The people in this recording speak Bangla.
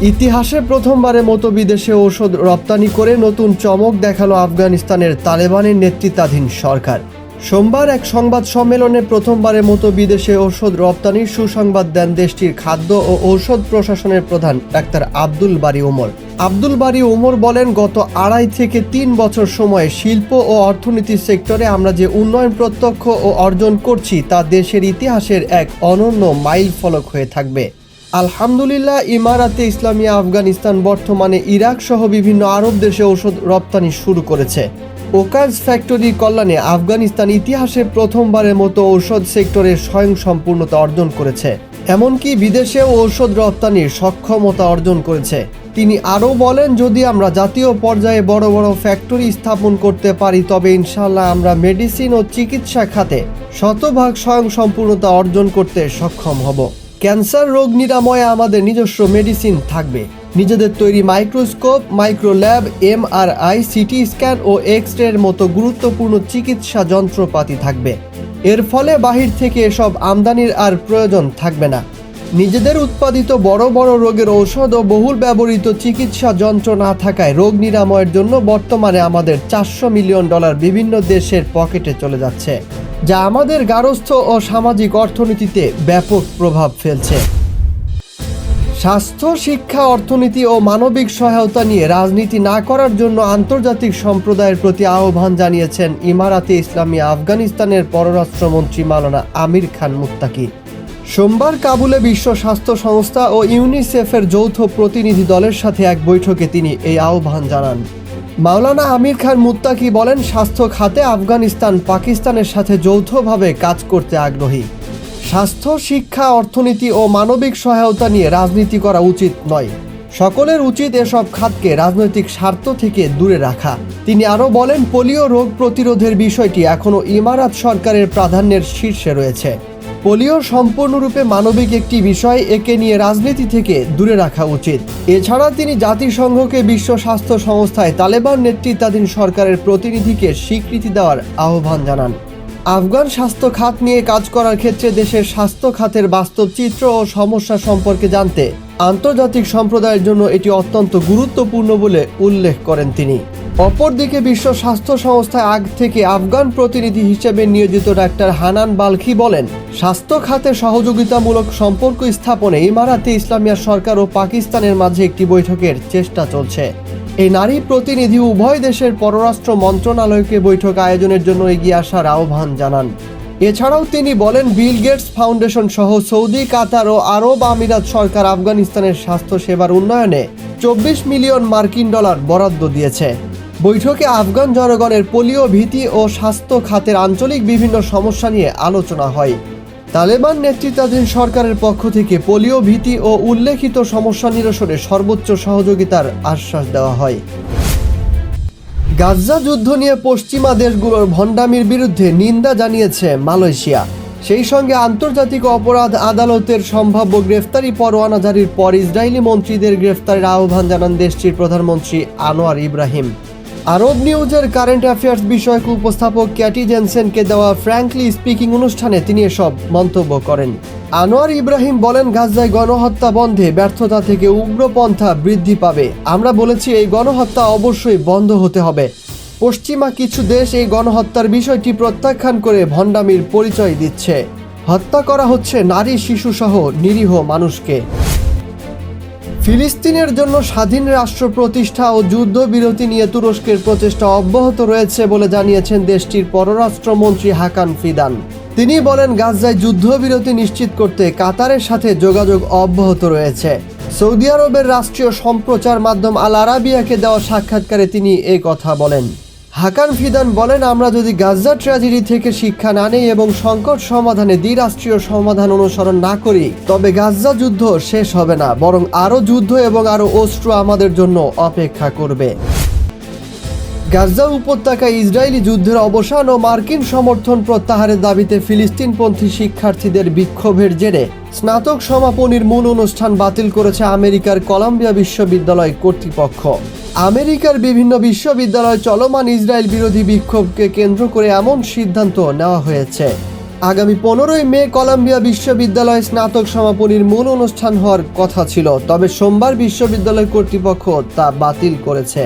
ইতিহাসে প্রথমবারের মতো বিদেশে ঔষধ রপ্তানি করে নতুন চমক দেখাল আফগানিস্তানের তালেবানের নেতৃত্বাধীন সরকার। সোমবার এক সংবাদ সম্মেলনে প্রথমবারের মতো বিদেশে ঔষধ রপ্তানির সুসংবাদ দেন দেশটির খাদ্য ও ঔষধ প্রশাসনের প্রধান ডাক্তার আব্দুল বারি ওমর। আব্দুল বারি ওমর বলেন, গত আড়াই থেকে তিন বছর সময়ে শিল্প ও অর্থনীতির সেক্টরে আমরা যে উন্নয়ন প্রত্যক্ষ ও অর্জন করছি, তা দেশের ইতিহাসের এক অনন্য মাইল ফলক হয়ে থাকবে। আলহামদুলিল্লাহ, ইমারাতে ইসলামিয়া আফগানিস্তান বর্তমানে ইরাক সহ বিভিন্ন আরব দেশে ঔষধ রপ্তানি শুরু করেছে। ওকাজ ফ্যাক্টরি কল্যাণে আফগানিস্তান ইতিহাসে প্রথমবারের মতো ঔষধ সেক্টরে স্বয়ং সম্পূর্ণতা অর্জন করেছে। এমনকি বিদেশেও ঔষধ রপ্তানির সক্ষমতা অর্জন করেছে। তিনি আরও বলেন, যদি আমরা জাতীয় পর্যায়ে বড় বড় ফ্যাক্টরি স্থাপন করতে পারি, তবে ইনশাল্লাহ আমরা মেডিসিন ও চিকিৎসা খাতে শতভাগ স্বয়ং সম্পূর্ণতা অর্জন করতে সক্ষম হব। ক্যান্সার রোগ নিরাময়ে আমাদের নিজস্ব মেডিসিন থাকবে। নিজেদের তৈরি microscope microlab MRI CT scan ও এক্স রের মতো গুরুত্বপূর্ণ চিকিৎসা যন্ত্রপাতি থাকবে। এর ফলে বাহির থেকে এসব আমদানির আর প্রয়োজন থাকবে না। নিজেদের উৎপাদিত বড় বড় রোগের ঔষধ ও বহুল ব্যবহৃত চিকিৎসা যন্ত্র না থাকায় রোগ নিরাময়ের জন্য বর্তমানে আমাদের চারশো মিলিয়ন ডলার বিভিন্ন দেশের পকেটে চলে যাচ্ছে, যা আমাদের গারস্থ ও সামাজিক অর্থনীতিতে ব্যাপক প্রভাব ফেলছে। স্বাস্থ্য, শিক্ষা, অর্থনীতি ও মানবিক সহায়তা নিয়ে রাজনীতি না করার জন্য আন্তর্জাতিক সম্প্রদায়ের প্রতি আহ্বান জানিয়েছেন ইমারাতে ইসলামী আফগানিস্তানের পররাষ্ট্রমন্ত্রী মালানা আমির খান মুত্তাকি। সোমবার কাবুলে বিশ্ব স্বাস্থ্য সংস্থা ও ইউনিসেফের যৌথ প্রতিনিধি দলের সাথে এক বৈঠকে তিনি এই আহ্বান জানান। মাওলানা আমির খান মুত্তাকি বলেন, স্বাস্থ্য খাতে আফগানিস্তান পাকিস্তানের সাথে যৌথভাবে কাজ করতে আগ্রহী। স্বাস্থ্য, শিক্ষা, অর্থনীতি ও মানবিক সহায়তা নিয়ে রাজনীতি করা উচিত নয়। সকলের উচিত এসব খাতকে রাজনৈতিক স্বার্থ থেকে দূরে রাখা। তিনি আরও বলেন, পোলিও রোগ প্রতিরোধের বিষয়টি এখনও ইমারাত সরকারের প্রাধান্যের শীর্ষে রয়েছে। পোলিও সম্পূর্ণরূপে মানবিক একটি বিষয় একে নিয়ে রাজনীতি থেকে দূরে রাখা উচিত। এছাড়া তিনি জাতিসংঘকে বিশ্ব স্বাস্থ্য সংস্থায় তালেবান নেতৃত্বাধীন সরকারের প্রতিনিধিকে স্বীকৃতি দেওয়ার আহ্বান জানান। আফগান স্বাস্থ্য খাত নিয়ে কাজ করার ক্ষেত্রে দেশের স্বাস্থ্য খাতের বাস্তব চিত্র ও সমস্যা সম্পর্কে জানতে আন্তর্জাতিক সম্প্রদায়ের জন্য এটি অত্যন্ত গুরুত্বপূর্ণ বলে উল্লেখ করেন তিনি। অপরদিকে বিশ্ব স্বাস্থ্য সংস্থায় আগ থেকে আফগান প্রতিনিধি হিসেবে নিয়োজিত ডাক্তার হানান বালখি বলেন, স্বাস্থ্য খাতে সহযোগিতামূলক সম্পর্ক স্থাপনে ইমারাতে ইসলামিয়া সরকার ও পাকিস্তানের মাঝে একটি বৈঠকের চেষ্টা চলছে। এই নারী প্রতিনিধি উভয় দেশের পররাষ্ট্র মন্ত্রণালয়কে বৈঠক আয়োজনের জন্য এগিয়ে আসার আহ্বান জানান। এছাড়াও তিনি বলেন, বিল গেটস ফাউন্ডেশন সহ সৌদি, কাতার ও আরব আমিরাত সরকার আফগানিস্তানের স্বাস্থ্য সেবার উন্নয়নে চব্বিশ মিলিয়ন মার্কিন ডলার বরাদ্দ দিয়েছে। বৈঠকে আফগান জনগণের পোলিও ভীতি ও স্বাস্থ্য খাতের আঞ্চলিক বিভিন্ন সমস্যা নিয়ে আলোচনা হয়। তালেবান নেতৃত্বাধীন সরকারের পক্ষ থেকে পোলিও ভীতি ও উল্লেখিত সমস্যা নিরসনে সর্বোচ্চ সহযোগিতার আশ্বাস দেওয়া হয়। গাজ্জা যুদ্ধ নিয়ে পশ্চিমা দেশগুলোর ভণ্ডামির বিরুদ্ধে নিন্দা জানিয়েছে মালয়েশিয়া। সেই সঙ্গে আন্তর্জাতিক অপরাধ আদালতের সম্ভাব্য গ্রেফতারি পরোয়ানা জারির পর ইসরায়েলি মন্ত্রীদের গ্রেফতারের আহ্বান জানান দেশটির প্রধানমন্ত্রী আনোয়ার ইব্রাহিম। আরব নিউজের কারেন্ট অ্যাফেয়ার্স বিষয়ক উপস্থাপক ক্যাটি জেনসেনকে দেওয়া ফ্র্যাঙ্কলি স্পিকিং অনুষ্ঠানে তিনি এসব মন্তব্য করেন। আনোয়ার ইব্রাহিম বলেন, গাজায় গণহত্যা বন্ধে ব্যর্থতা থেকে উগ্রপন্থা বৃদ্ধি পাবে। আমরা বলেছি, এই গণহত্যা অবশ্যই বন্ধ হতে হবে। পশ্চিমা কিছু দেশ এই গণহত্যার বিষয়টি প্রত্যাখ্যান করে ভণ্ডামির পরিচয় দিচ্ছে। হত্যা করা হচ্ছে নারী, শিশুসহ নিরীহ মানুষকে। ফিলিস্তিনের জন্য স্বাধীন রাষ্ট্র প্রতিষ্ঠা ও যুদ্ধবিরতি নিয়ে তুরস্কের প্রচেষ্টা অব্যাহত রয়েছে বলে জানিয়েছেন দেশটির পররাষ্ট্রমন্ত্রী হাকান ফিদান। তিনি বলেন গাজায় যুদ্ধবিরতি নিশ্চিত করতে কাতারের সাথে যোগাযোগ অব্যাহত রয়েছে। সৌদি আরবের রাষ্ট্রীয় সম্প্রচার মাধ্যম আল আরাবিয়াকে দেওয়া সাক্ষাৎকারে তিনি এই কথা বলেন। হাকান ফিদান বলেন, আমরা যদি গাজা ট্র্যাজেডি থেকে শিক্ষা না নেই এবং সংকট সমাধানে দ্বিরাষ্ট্রীয় সমাধান অনুসরণ না করি, তবে গাজা যুদ্ধ শেষ হবে না, বরং আরও যুদ্ধ এবং আরও অস্ত্র আমাদের জন্য অপেক্ষা করবে। গাজা উপত্যকায় ইসরায়েলি যুদ্ধের অবসান ও মার্কিন সমর্থন প্রত্যাহারের দাবিতে ফিলিস্তিনপন্থী শিক্ষার্থীদের বিক্ষোভের জেরে স্নাতক সমাপনীর মূল অনুষ্ঠান বাতিল করেছে আমেরিকার কলাম্বিয়া বিশ্ববিদ্যালয় কর্তৃপক্ষ। আমেরিকার বিভিন্ন বিশ্ববিদ্যালয় চলমান ইসরায়েল বিরোধী বিক্ষোভকে কেন্দ্র করে এমন সিদ্ধান্ত নেওয়া হয়েছে। আগামী পনেরোই মে কলাম্বিয়া বিশ্ববিদ্যালয় স্নাতক সমাপনীর মূল অনুষ্ঠান হওয়ার কথা ছিল, তবে সোমবার বিশ্ববিদ্যালয় কর্তৃপক্ষ তা বাতিল করেছে।